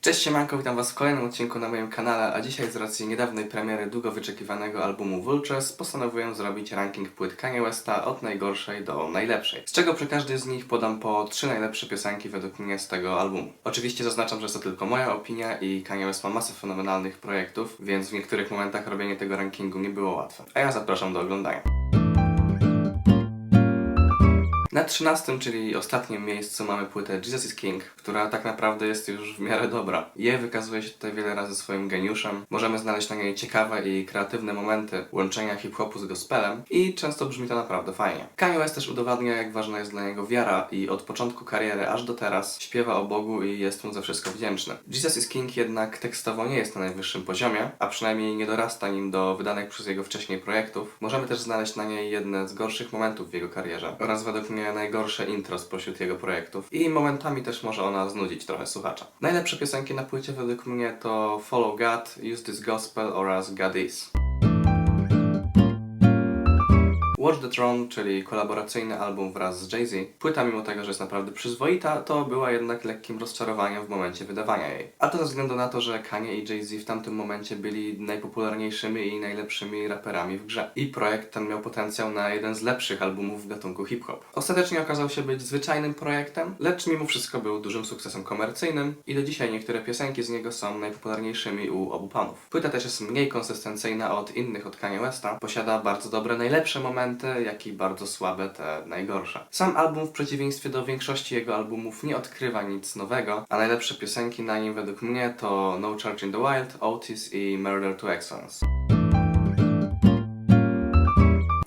Cześć siemanko, witam was w kolejnym odcinku na moim kanale, a dzisiaj z racji niedawnej premiery długo wyczekiwanego albumu Vultures postanowiłem zrobić ranking płyt Kanye Westa od najgorszej do najlepszej. Z czego przy każdej z nich podam po trzy najlepsze piosenki według mnie z tego albumu. Oczywiście zaznaczam, że jest to tylko moja opinia i Kanye West ma masę fenomenalnych projektów, więc w niektórych momentach robienie tego rankingu nie było łatwe. A ja zapraszam do oglądania. Na 13, czyli ostatnim miejscu mamy płytę Jesus is King, która tak naprawdę jest już w miarę dobra. Je wykazuje się tutaj wiele razy swoim geniuszem. Możemy znaleźć na niej ciekawe i kreatywne momenty łączenia hip-hopu z gospelem i często brzmi to naprawdę fajnie. Kanye West też udowadnia, jak ważna jest dla niego wiara i od początku kariery aż do teraz śpiewa o Bogu i jest mu za wszystko wdzięczny. Jesus is King jednak tekstowo nie jest na najwyższym poziomie, a przynajmniej nie dorasta nim do wydanych przez jego wcześniej projektów. Możemy też znaleźć na niej jedne z gorszych momentów w jego karierze oraz według mnie najgorsze intro spośród jego projektów i momentami też może ona znudzić trochę słuchacza. Najlepsze piosenki na płycie według mnie to Follow God, Use This Gospel oraz God Is. Watch the Throne, czyli kolaboracyjny album wraz z Jay-Z. Płyta, mimo tego, że jest naprawdę przyzwoita, to była jednak lekkim rozczarowaniem w momencie wydawania jej. A to ze względu na to, że Kanye i Jay-Z w tamtym momencie byli najpopularniejszymi i najlepszymi raperami w grze. I projekt ten miał potencjał na jeden z lepszych albumów w gatunku hip-hop. Ostatecznie okazał się być zwyczajnym projektem, lecz mimo wszystko był dużym sukcesem komercyjnym i do dzisiaj niektóre piosenki z niego są najpopularniejszymi u obu panów. Płyta też jest mniej konsystencyjna od innych od Kanye Westa, posiada bardzo dobre najlepsze momenty, jak i bardzo słabe te najgorsze. Sam album w przeciwieństwie do większości jego albumów nie odkrywa nic nowego, a najlepsze piosenki na nim według mnie to No Church in the Wild, Otis i Murder to Excellence.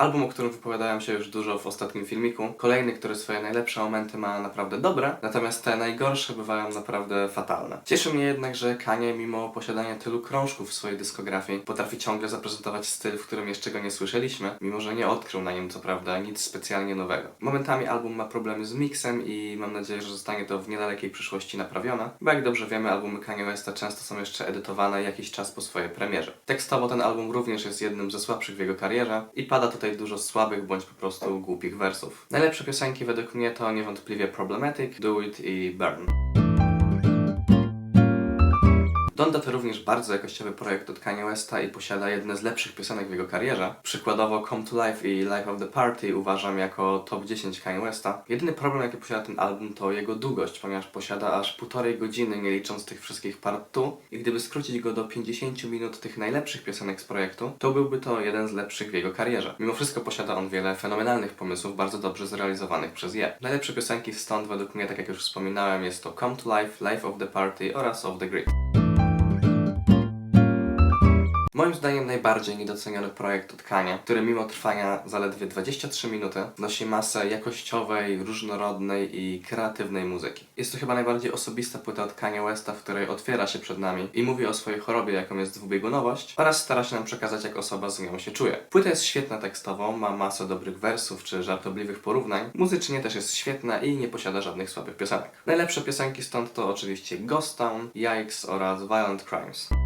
Album, o którym wypowiadałem się już dużo w ostatnim filmiku. Kolejny, który swoje najlepsze momenty ma naprawdę dobre, natomiast te najgorsze bywają naprawdę fatalne. Cieszy mnie jednak, że Kanye, mimo posiadania tylu krążków w swojej dyskografii, potrafi ciągle zaprezentować styl, w którym jeszcze go nie słyszeliśmy, mimo że nie odkrył na nim co prawda nic specjalnie nowego. Momentami album ma problemy z miksem i mam nadzieję, że zostanie to w niedalekiej przyszłości naprawione, bo jak dobrze wiemy, albumy Kanye Westa często są jeszcze edytowane jakiś czas po swojej premierze. Tekstowo ten album również jest jednym ze słabszych w jego karierze i pada tutaj dużo słabych bądź po prostu głupich wersów. Najlepsze piosenki według mnie to niewątpliwie Problematic, Do It i Burn. Donda to również bardzo jakościowy projekt od Kanye Westa i posiada jedne z lepszych piosenek w jego karierze. Przykładowo Come to Life i Life of the Party uważam jako top 10 Kanye Westa. Jedyny problem jaki posiada ten album to jego długość, ponieważ posiada aż półtorej godziny nie licząc tych wszystkich part tu i gdyby skrócić go do 50 minut tych najlepszych piosenek z projektu, to byłby to jeden z lepszych w jego karierze. Mimo wszystko posiada on wiele fenomenalnych pomysłów, bardzo dobrze zrealizowanych przez je. Najlepsze piosenki stąd według mnie, tak jak już wspominałem, jest to Come to Life, Life of the Party oraz Of the Grid. Moim zdaniem najbardziej niedoceniony projekt od Kania, który mimo trwania zaledwie 23 minuty nosi masę jakościowej, różnorodnej i kreatywnej muzyki. Jest to chyba najbardziej osobista płyta Kanye Westa, w której otwiera się przed nami i mówi o swojej chorobie, jaką jest dwubiegunowość oraz stara się nam przekazać, jak osoba z nią się czuje. Płyta jest świetna tekstowo, ma masę dobrych wersów czy żartobliwych porównań, muzycznie też jest świetna i nie posiada żadnych słabych piosenek. Najlepsze piosenki stąd to oczywiście Ghost Town, Yikes oraz Violent Crimes.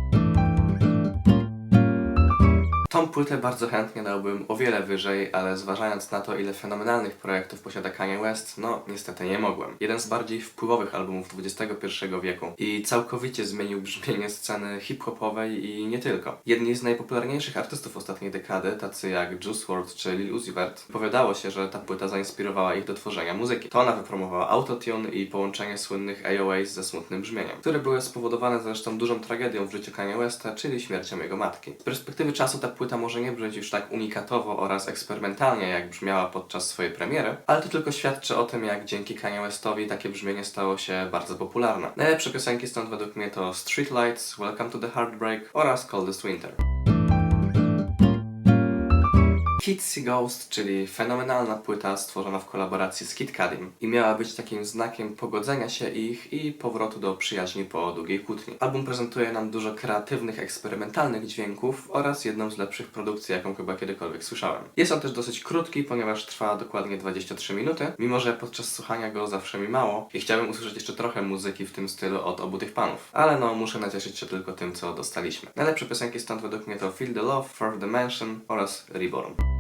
Tą płytę bardzo chętnie dałbym o wiele wyżej, ale zważając na to, ile fenomenalnych projektów posiada Kanye West, no niestety nie mogłem. Jeden z bardziej wpływowych albumów XXI wieku i całkowicie zmienił brzmienie sceny hip-hopowej i nie tylko. Jedni z najpopularniejszych artystów ostatniej dekady, tacy jak Juice WRLD czy Lil Uzi Vert, powiadało się, że ta płyta zainspirowała ich do tworzenia muzyki. To ona wypromowała autotune i połączenie słynnych AOAs ze smutnym brzmieniem, które były spowodowane zresztą dużą tragedią w życiu Kanye Westa, czyli śmiercią jego matki. Z perspektywy czasu ta płyta może nie brzmieć już tak unikatowo oraz eksperymentalnie, jak brzmiała podczas swojej premiery, ale to tylko świadczy o tym, jak dzięki Kanye Westowi takie brzmienie stało się bardzo popularne. Najlepsze piosenki stąd według mnie to Street Lights, Welcome to the Heartbreak oraz Coldest Winter. Kitsy Ghost, czyli fenomenalna płyta stworzona w kolaboracji z Kid Cudim i miała być takim znakiem pogodzenia się ich i powrotu do przyjaźni po długiej kłótni. Album prezentuje nam dużo kreatywnych, eksperymentalnych dźwięków oraz jedną z lepszych produkcji, jaką chyba kiedykolwiek słyszałem. Jest on też dosyć krótki, ponieważ trwa dokładnie 23 minuty, mimo że podczas słuchania go zawsze mi mało i chciałbym usłyszeć jeszcze trochę muzyki w tym stylu od obu tych panów. Ale no, muszę nacieszyć się tylko tym, co dostaliśmy. Najlepsze piosenki stąd według mnie to Feel the Love, Fourth Dimension oraz Reborn.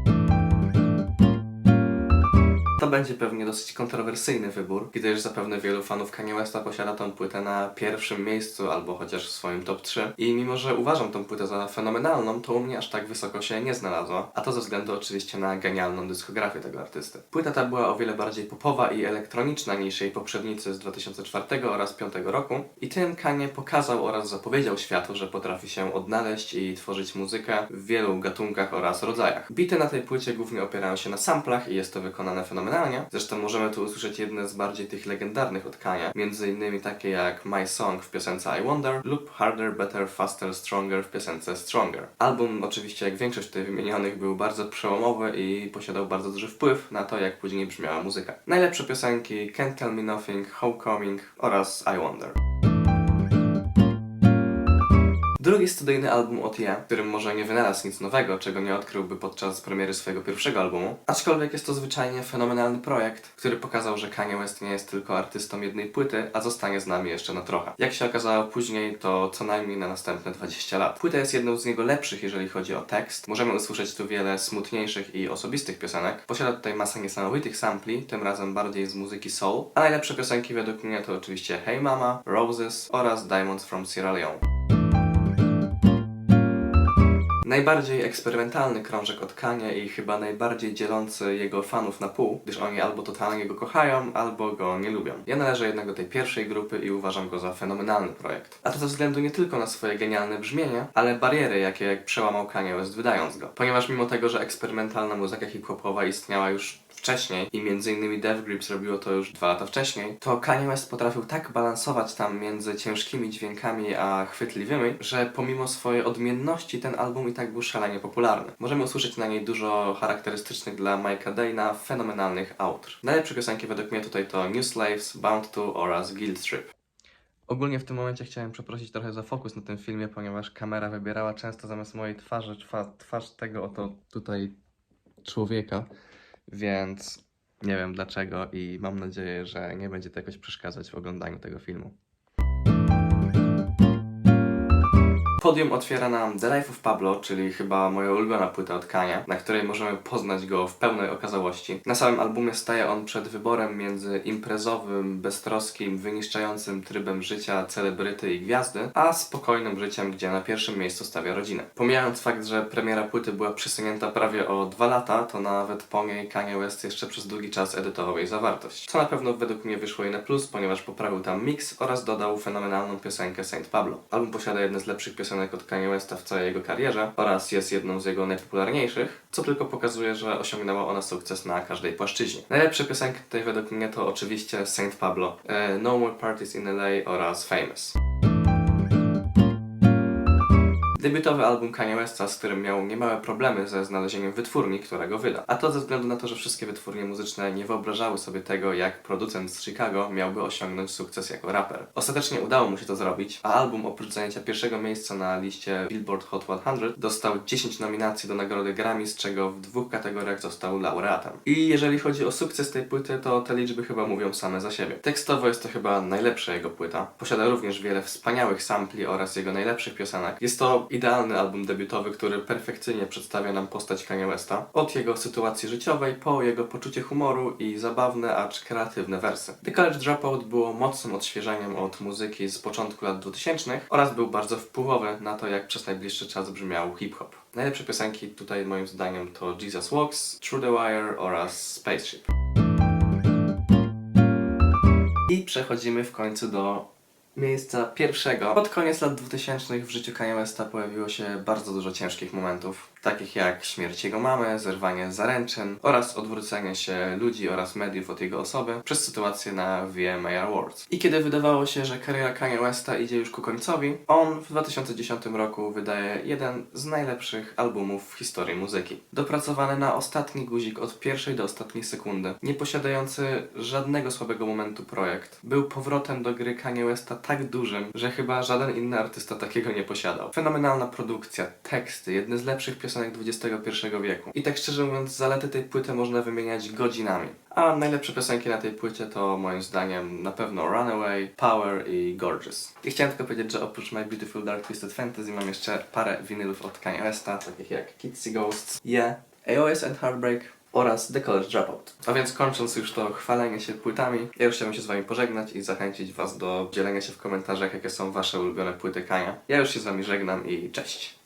To będzie pewnie dosyć kontrowersyjny wybór, gdyż zapewne wielu fanów Kanye Westa posiada tą płytę na pierwszym miejscu albo chociaż w swoim top 3. I mimo, że uważam tą płytę za fenomenalną, to u mnie aż tak wysoko się nie znalazła, a to ze względu oczywiście na genialną dyskografię tego artysty. Płyta ta była o wiele bardziej popowa i elektroniczna niż jej poprzednicy z 2004 oraz 2005 roku i tym Kanye pokazał oraz zapowiedział światu, że potrafi się odnaleźć i tworzyć muzykę w wielu gatunkach oraz rodzajach. Bity na tej płycie głównie opierają się na samplach i jest to wykonane fenomenalnie. Zresztą możemy tu usłyszeć jedne z bardziej tych legendarnych od Kanye, między innymi takie jak My Song w piosence I Wonder lub Harder, Better, Faster, Stronger w piosence Stronger. Album oczywiście jak większość tutaj wymienionych był bardzo przełomowy i posiadał bardzo duży wpływ na to jak później brzmiała muzyka. Najlepsze piosenki Can't Tell Me Nothing, Homecoming oraz I Wonder. Drugi studyjny album od Ye, którym może nie wynalazł nic nowego, czego nie odkryłby podczas premiery swojego pierwszego albumu, aczkolwiek jest to zwyczajnie fenomenalny projekt, który pokazał, że Kanye West nie jest tylko artystą jednej płyty, a zostanie z nami jeszcze na trochę. Jak się okazało później, to co najmniej na następne 20 lat. Płyta jest jedną z jego lepszych, jeżeli chodzi o tekst. Możemy usłyszeć tu wiele smutniejszych i osobistych piosenek. Posiada tutaj masę niesamowitych sampli, tym razem bardziej z muzyki soul, a najlepsze piosenki według mnie to oczywiście Hey Mama, Roses oraz Diamonds from Sierra Leone. Najbardziej eksperymentalny krążek od Kanye i chyba najbardziej dzielący jego fanów na pół, gdyż oni albo totalnie go kochają, albo go nie lubią. Ja należę jednak do tej pierwszej grupy i uważam go za fenomenalny projekt. A to ze względu nie tylko na swoje genialne brzmienie, ale bariery, jakie przełamał Kanye West wydając go. Ponieważ mimo tego, że eksperymentalna muzyka hip-hopowa istniała już wcześniej i między innymi Dev Grips robiło to już dwa lata wcześniej, to Kanye West potrafił tak balansować tam między ciężkimi dźwiękami a chwytliwymi, że pomimo swojej odmienności ten album i tak był szalenie popularny. Możemy usłyszeć na niej dużo charakterystycznych dla Mike'a Dayna fenomenalnych outr. Najlepsze piosenki według mnie tutaj to New Slaves, Bound to oraz Guild Trip. Ogólnie w tym momencie chciałem przeprosić trochę za fokus na tym filmie, ponieważ kamera wybierała często zamiast mojej twarzy twa- twarz tego oto tutaj człowieka, więc nie wiem dlaczego i mam nadzieję, że nie będzie to jakoś przeszkadzać w oglądaniu tego filmu. Podium otwiera nam The Life of Pablo, czyli chyba moja ulubiona płyta od Kania, na której możemy poznać go w pełnej okazałości. Na samym albumie staje on przed wyborem między imprezowym, beztroskim, wyniszczającym trybem życia celebryty i gwiazdy, a spokojnym życiem, gdzie na pierwszym miejscu stawia rodzinę. Pomijając fakt, że premiera płyty była przesunięta prawie o dwa lata, to nawet po niej Kanye West jeszcze przez długi czas edytował jej zawartość. Co na pewno według mnie wyszło jej na plus, ponieważ poprawił tam mix oraz dodał fenomenalną piosenkę Saint Pablo. Album posiada jedne z lepszych piosenek od Kanye Westa w całej jego karierze oraz jest jedną z jego najpopularniejszych, co tylko pokazuje, że osiągnęła ona sukces na każdej płaszczyźnie. Najlepsze piosenki tutaj według mnie to oczywiście Saint Pablo, e, No More Parties in LA oraz Famous. Debiutowy album Kanye Westa, z którym miał niemałe problemy ze znalezieniem wytwórni, która go wyda. A to ze względu na to, że wszystkie wytwórnie muzyczne nie wyobrażały sobie tego, jak producent z Chicago miałby osiągnąć sukces jako raper. Ostatecznie udało mu się to zrobić, a album oprócz zajęcia pierwszego miejsca na liście Billboard Hot 100 dostał 10 nominacji do nagrody Grammy, z czego w dwóch kategoriach został laureatem. I jeżeli chodzi o sukces tej płyty, to te liczby chyba mówią same za siebie. Tekstowo jest to chyba najlepsza jego płyta. Posiada również wiele wspaniałych sampli oraz jego najlepszych piosenek. Jest to idealny album debiutowy, który perfekcyjnie przedstawia nam postać Kanye Westa. Od jego sytuacji życiowej, po jego poczucie humoru i zabawne, acz kreatywne wersy. The College Dropout było mocnym odświeżeniem od muzyki z początku lat 2000 oraz był bardzo wpływowy na to, jak przez najbliższy czas brzmiał hip-hop. Najlepsze piosenki tutaj moim zdaniem to Jesus Walks, Through the Wire oraz Spaceship. I przechodzimy w końcu do miejsca pierwszego. Pod koniec lat 2000 w życiu Kanye Westa pojawiło się bardzo dużo ciężkich momentów, takich jak śmierć jego mamy, zerwanie zaręczyn oraz odwrócenie się ludzi oraz mediów od jego osoby przez sytuację na VMA Awards. I kiedy wydawało się, że kariera Kanye Westa idzie już ku końcowi, on w 2010 roku wydaje jeden z najlepszych albumów w historii muzyki. Dopracowany na ostatni guzik od pierwszej do ostatniej sekundy, nie posiadający żadnego słabego momentu projekt, był powrotem do gry Kanye Westa tak dużym, że chyba żaden inny artysta takiego nie posiadał. Fenomenalna produkcja, teksty, jedne z lepszych piosenek XXI wieku. I tak szczerze mówiąc, zalety tej płyty można wymieniać godzinami. A najlepsze piosenki na tej płycie to moim zdaniem na pewno Runaway, Power i Gorgeous. I chciałem tylko powiedzieć, że oprócz My Beautiful Dark Twisted Fantasy mam jeszcze parę winylów od Kanye Westa, takich jak Kitsy Ghosts, Yeah, AOS and Heartbreak, oraz The College Dropout. A więc kończąc już to chwalenie się płytami, ja już chciałbym się z Wami pożegnać i zachęcić Was do dzielenia się w komentarzach, jakie są Wasze ulubione płyty Kania. Ja już się z Wami żegnam i cześć!